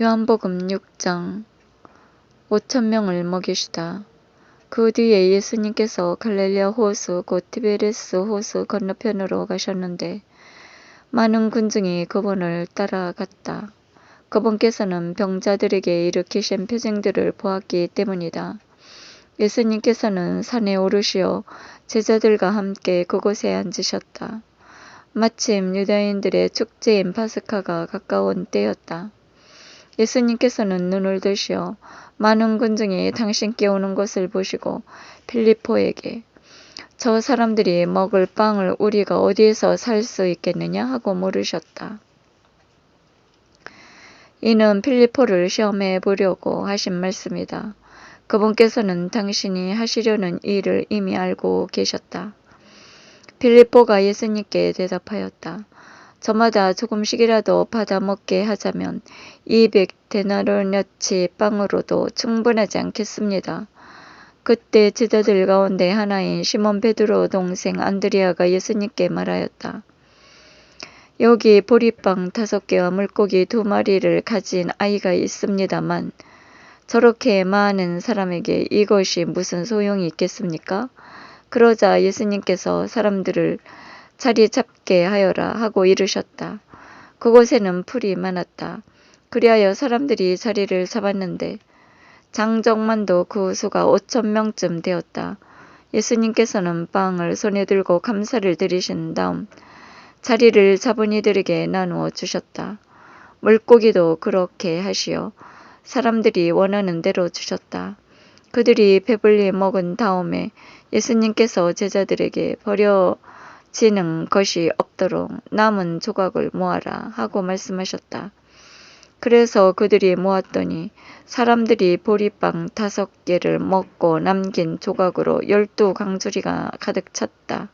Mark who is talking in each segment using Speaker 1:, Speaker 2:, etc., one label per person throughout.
Speaker 1: 요한복음 6장 5천 명을 먹이시다. 그 뒤에 예수님께서 갈릴리아 호수 곧 티베레스 호수 건너편으로 가셨는데 많은 군중이 그분을 따라갔다. 그분께서는 병자들에게 일으키신 표징들을 보았기 때문이다. 예수님께서는 산에 오르시어 제자들과 함께 그곳에 앉으셨다. 마침 유다인들의 축제인 파스카가 가까운 때였다. 예수님께서는 눈을 드시어 많은 군중이 당신께 오는 것을 보시고 필리포에게 저 사람들이 먹을 빵을 우리가 어디에서 살 수 있겠느냐 하고 물으셨다. 이는 필리포를 시험해 보려고 하신 말씀이다. 그분께서는 당신이 하시려는 일을 이미 알고 계셨다. 필리포가 예수님께 대답하였다. 저마다 조금씩이라도 받아 먹게 하자면 200데나르녀치 빵으로도 충분하지 않겠습니다. 그때 제자들 가운데 하나인 시몬 베드로 동생 안드리아가 예수님께 말하였다. 여기 보리빵 다섯 개와 물고기 두 마리를 가진 아이가 있습니다만 저렇게 많은 사람에게 이것이 무슨 소용이 있겠습니까? 그러자 예수님께서 사람들을 자리 잡게 하여라 하고 이르셨다. 그곳에는 풀이 많았다. 그리하여 사람들이 자리를 잡았는데 장정만도 그 수가 5천 명쯤 되었다. 예수님께서는 빵을 손에 들고 감사를 드리신 다음 자리를 잡은 이들에게 나누어 주셨다. 물고기도 그렇게 하시어 사람들이 원하는 대로 주셨다. 그들이 배불리 먹은 다음에 예수님께서 제자들에게 버려 지는 것이 없도록 남은 조각을 모아라 하고 말씀하셨다. 그래서 그들이 모았더니 사람들이 보리빵 다섯 개를 먹고 남긴 조각으로 열두 강주리가 가득 찼다.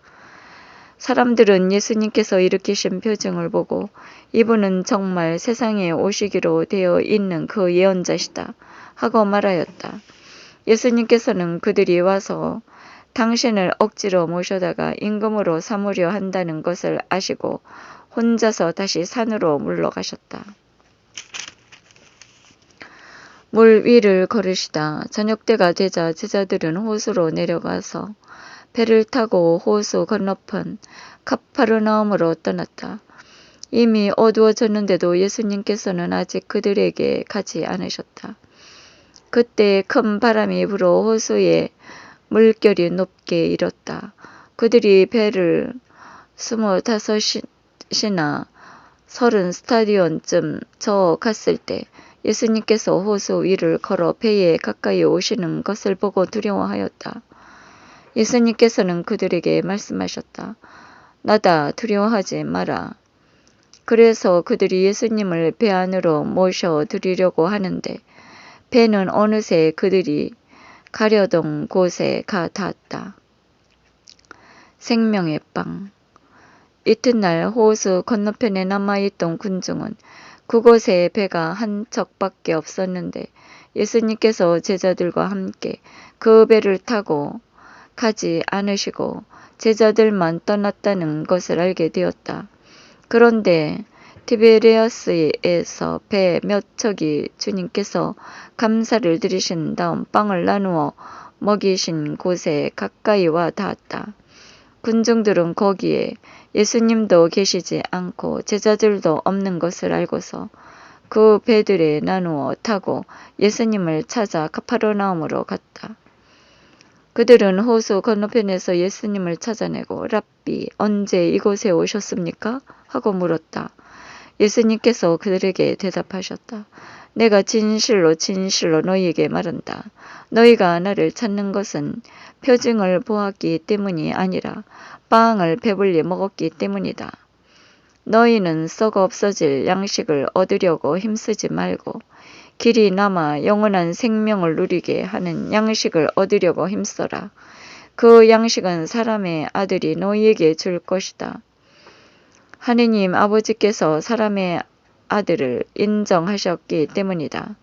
Speaker 1: 사람들은 예수님께서 일으키신 표징을 보고 이분은 정말 세상에 오시기로 되어 있는 그 예언자시다 하고 말하였다. 예수님께서는 그들이 와서 당신을 억지로 모셔다가 임금으로 삼으려 한다는 것을 아시고 혼자서 다시 산으로 물러가셨다. 물 위를 걸으시다 저녁 때가 되자 제자들은 호수로 내려가서 배를 타고 호수 건너편 카파르나움으로 떠났다. 이미 어두워졌는데도 예수님께서는 아직 그들에게 가지 않으셨다. 그때 큰 바람이 불어 호수에 물결이 높게 일었다. 그들이 배를 스물다섯이나 서른 스타디온쯤 저 갔을 때 예수님께서 호수 위를 걸어 배에 가까이 오시는 것을 보고 두려워하였다. 예수님께서는 그들에게 말씀하셨다. 나다 두려워하지 마라. 그래서 그들이 예수님을 배 안으로 모셔 드리려고 하는데 배는 어느새 그들이 가려던 곳에 가 닿았다. 생명의 빵. 이튿날 호수 건너편에 남아있던 군중은 그곳에 배가 한 척밖에 없었는데 예수님께서 제자들과 함께 그 배를 타고 가지 않으시고 제자들만 떠났다는 것을 알게 되었다. 그런데 티베리아스에서 배 몇 척이 주님께서 감사를 드리신 다음 빵을 나누어 먹이신 곳에 가까이 와 닿았다. 군중들은 거기에 예수님도 계시지 않고 제자들도 없는 것을 알고서 그 배들에 나누어 타고 예수님을 찾아 카파르나움으로 갔다. 그들은 호수 건너편에서 예수님을 찾아내고 랍비 언제 이곳에 오셨습니까? 하고 물었다. 예수님께서 그들에게 대답하셨다. 내가 진실로 진실로 너희에게 말한다. 너희가 나를 찾는 것은 표징을 보았기 때문이 아니라 빵을 배불리 먹었기 때문이다. 너희는 썩어 없어질 양식을 얻으려고 힘쓰지 말고 길이 남아 영원한 생명을 누리게 하는 양식을 얻으려고 힘써라. 그 양식은 사람의 아들이 너희에게 줄 것이다. 하느님 아버지께서 사람의 아들을 인정하셨기 때문이다.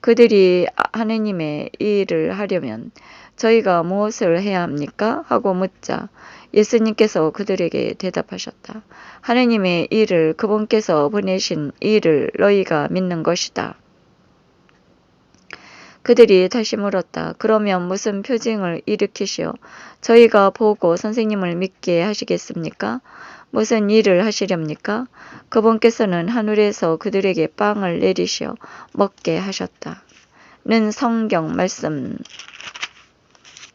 Speaker 1: 그들이 하느님의 일을 하려면 저희가 무엇을 해야 합니까? 하고 묻자 예수님께서 그들에게 대답하셨다. 하느님의 일을 그분께서 보내신 일을 너희가 믿는 것이다. 그들이 다시 물었다. 그러면 무슨 표징을 일으키시오? 저희가 보고 선생님을 믿게 하시겠습니까? 무슨 일을 하시렵니까? 그분께서는 하늘에서 그들에게 빵을 내리시어 먹게 하셨다. 는 성경 말씀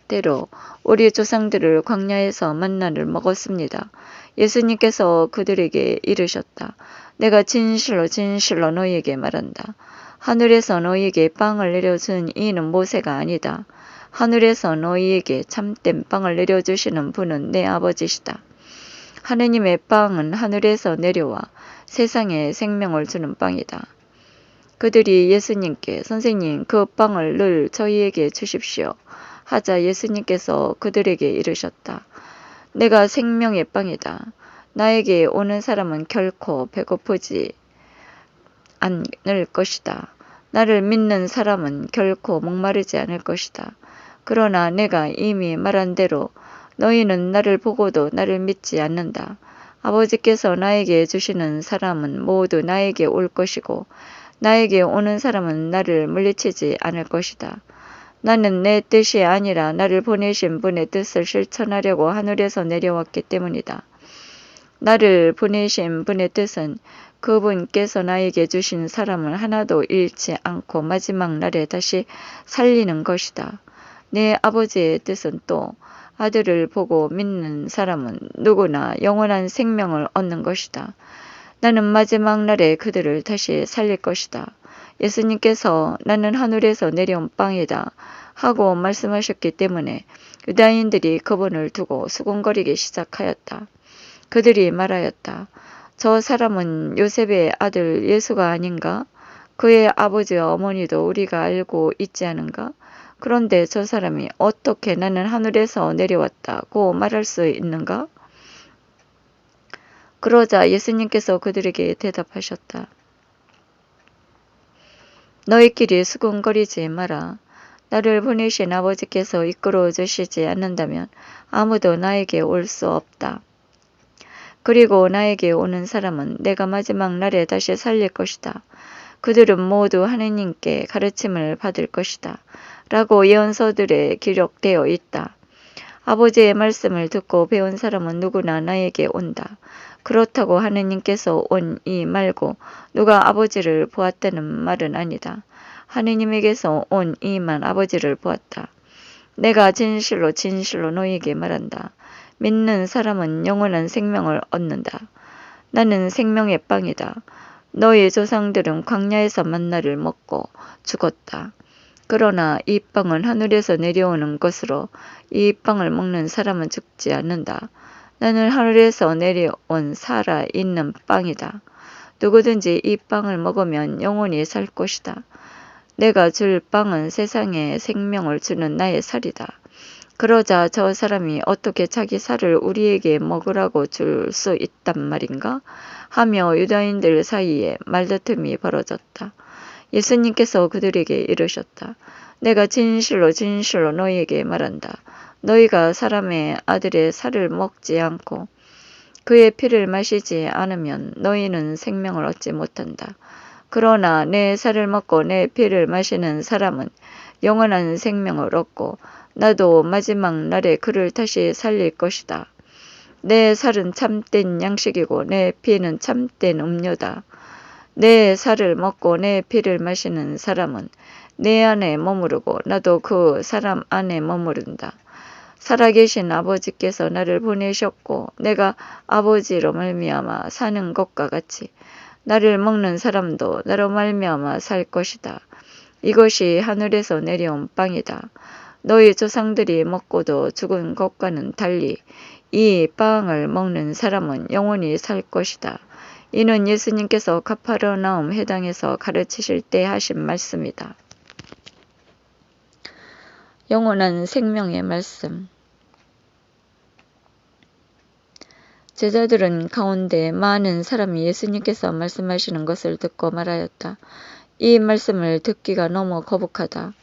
Speaker 1: 대로 우리 조상들을 광야에서 만나를 먹었습니다. 예수님께서 그들에게 이르셨다. 내가 진실로 진실로 너희에게 말한다. 하늘에서 너희에게 빵을 내려준 이는 모세가 아니다. 하늘에서 너희에게 참된 빵을 내려주시는 분은 내 아버지시다. 하느님의 빵은 하늘에서 내려와 세상에 생명을 주는 빵이다. 그들이 예수님께 선생님 그 빵을 늘 저희에게 주십시오. 하자 예수님께서 그들에게 이르셨다. 내가 생명의 빵이다. 나에게 오는 사람은 결코 배고프지 않을 것이다. 나를 믿는 사람은 결코 목마르지 않을 것이다. 그러나 내가 이미 말한 대로 너희는 나를 보고도 나를 믿지 않는다. 아버지께서 나에게 주시는 사람은 모두 나에게 올 것이고 나에게 오는 사람은 나를 물리치지 않을 것이다. 나는 내 뜻이 아니라 나를 보내신 분의 뜻을 실천하려고 하늘에서 내려왔기 때문이다. 나를 보내신 분의 뜻은 그분께서 나에게 주신 사람을 하나도 잃지 않고 마지막 날에 다시 살리는 것이다. 내 아버지의 뜻은 또 아들을 보고 믿는 사람은 누구나 영원한 생명을 얻는 것이다. 나는 마지막 날에 그들을 다시 살릴 것이다. 예수님께서 나는 하늘에서 내려온 빵이다 하고 말씀하셨기 때문에 유다인들이 그분을 두고 수군거리기 시작하였다. 그들이 말하였다. 저 사람은 요셉의 아들 예수가 아닌가? 그의 아버지와 어머니도 우리가 알고 있지 않은가? 그런데 저 사람이 어떻게 나는 하늘에서 내려왔다고 말할 수 있는가? 그러자 예수님께서 그들에게 대답하셨다. 너희끼리 수군거리지 마라. 나를 보내신 아버지께서 이끌어 주시지 않는다면 아무도 나에게 올 수 없다. 그리고 나에게 오는 사람은 내가 마지막 날에 다시 살릴 것이다. 그들은 모두 하느님께 가르침을 받을 것이다. 라고 예언서들에 기록되어 있다. 아버지의 말씀을 듣고 배운 사람은 누구나 나에게 온다. 그렇다고 하느님께서 온 이 말고 누가 아버지를 보았다는 말은 아니다. 하느님에게서 온 이만 아버지를 보았다. 내가 진실로 진실로 너희에게 말한다. 믿는 사람은 영원한 생명을 얻는다. 나는 생명의 빵이다. 너희 조상들은 광야에서 만나를 먹고 죽었다. 그러나 이 빵은 하늘에서 내려오는 것으로 이 빵을 먹는 사람은 죽지 않는다. 나는 하늘에서 내려온 살아 있는 빵이다. 누구든지 이 빵을 먹으면 영원히 살 것이다. 내가 줄 빵은 세상에 생명을 주는 나의 살이다. 그러자 저 사람이 어떻게 자기 살을 우리에게 먹으라고 줄 수 있단 말인가? 하며 유다인들 사이에 말다툼이 벌어졌다. 예수님께서 그들에게 이르셨다. 내가 진실로 진실로 너희에게 말한다. 너희가 사람의 아들의 살을 먹지 않고 그의 피를 마시지 않으면 너희는 생명을 얻지 못한다. 그러나 내 살을 먹고 내 피를 마시는 사람은 영원한 생명을 얻고 나도 마지막 날에 그를 다시 살릴 것이다. 내 살은 참된 양식이고 내 피는 참된 음료다. 내 살을 먹고 내 피를 마시는 사람은 내 안에 머무르고 나도 그 사람 안에 머무른다. 살아계신 아버지께서 나를 보내셨고 내가 아버지로 말미암아 사는 것과 같이 나를 먹는 사람도 나로 말미암아 살 것이다. 이것이 하늘에서 내려온 빵이다. 너희 조상들이 먹고도 죽은 것과는 달리 이 빵을 먹는 사람은 영원히 살 것이다. 이는 예수님께서 가파르나움 해당에서 가르치실 때 하신 말씀이다. 영원한 생명의 말씀 제자들은 가운데 많은 사람이 예수님께서 말씀하시는 것을 듣고 말하였다. 이 말씀을 듣기가 너무 거북하다.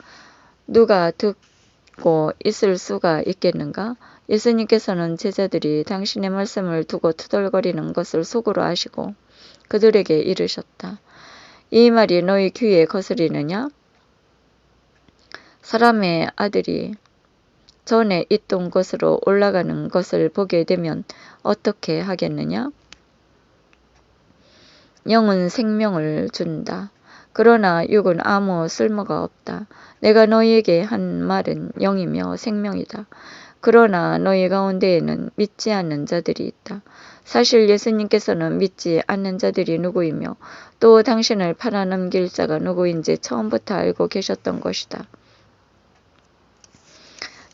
Speaker 1: 누가 듣고 있을 수가 있겠는가? 예수님께서는 제자들이 당신의 말씀을 두고 투덜거리는 것을 속으로 아시고 그들에게 이르셨다. 이 말이 너희 귀에 거스리느냐? 사람의 아들이 전에 있던 곳으로 올라가는 것을 보게 되면 어떻게 하겠느냐? 영은 생명을 준다. 그러나 육은 아무 쓸모가 없다. 내가 너희에게 한 말은 영이며 생명이다. 그러나 너희 가운데에는 믿지 않는 자들이 있다. 사실 예수님께서는 믿지 않는 자들이 누구이며 또 당신을 팔아넘길 자가 누구인지 처음부터 알고 계셨던 것이다.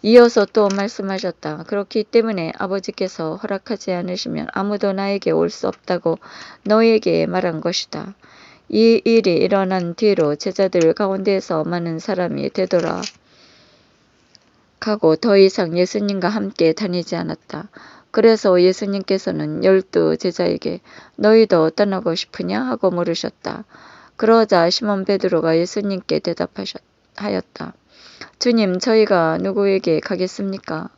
Speaker 1: 이어서 또 말씀하셨다. 그렇기 때문에 아버지께서 허락하지 않으시면 아무도 나에게 올 수 없다고 너희에게 말한 것이다. 이 일이 일어난 뒤로 제자들 가운데에서 많은 사람이 되돌아 가고 더 이상 예수님과 함께 다니지 않았다. 그래서 예수님께서는 열두 제자에게 너희도 떠나고 싶으냐 하고 물으셨다. 그러자 시몬 베드로가 예수님께 대답하였다. 주님, 저희가 누구에게 가겠습니까?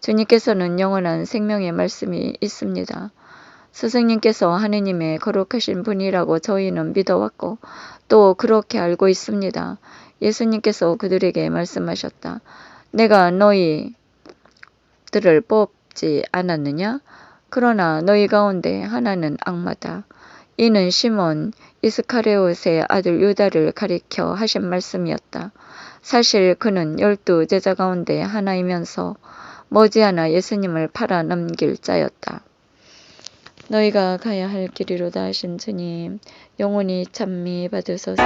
Speaker 1: 주님께서는 영원한 생명의 말씀이 있습니다. 스승님께서 하느님의 거룩하신 분이라고 저희는 믿어왔고 또 그렇게 알고 있습니다. 예수님께서 그들에게 말씀하셨다. 내가 너희들을 뽑지 않았느냐? 그러나 너희 가운데 하나는 악마다. 이는 시몬 이스카레옷의 아들 유다를 가리켜 하신 말씀이었다. 사실 그는 열두 제자 가운데 하나이면서 머지않아 예수님을 팔아 넘길 자였다. 너희가 가야 할 길이로다 하신 주님, 영원히 찬미 받으소서.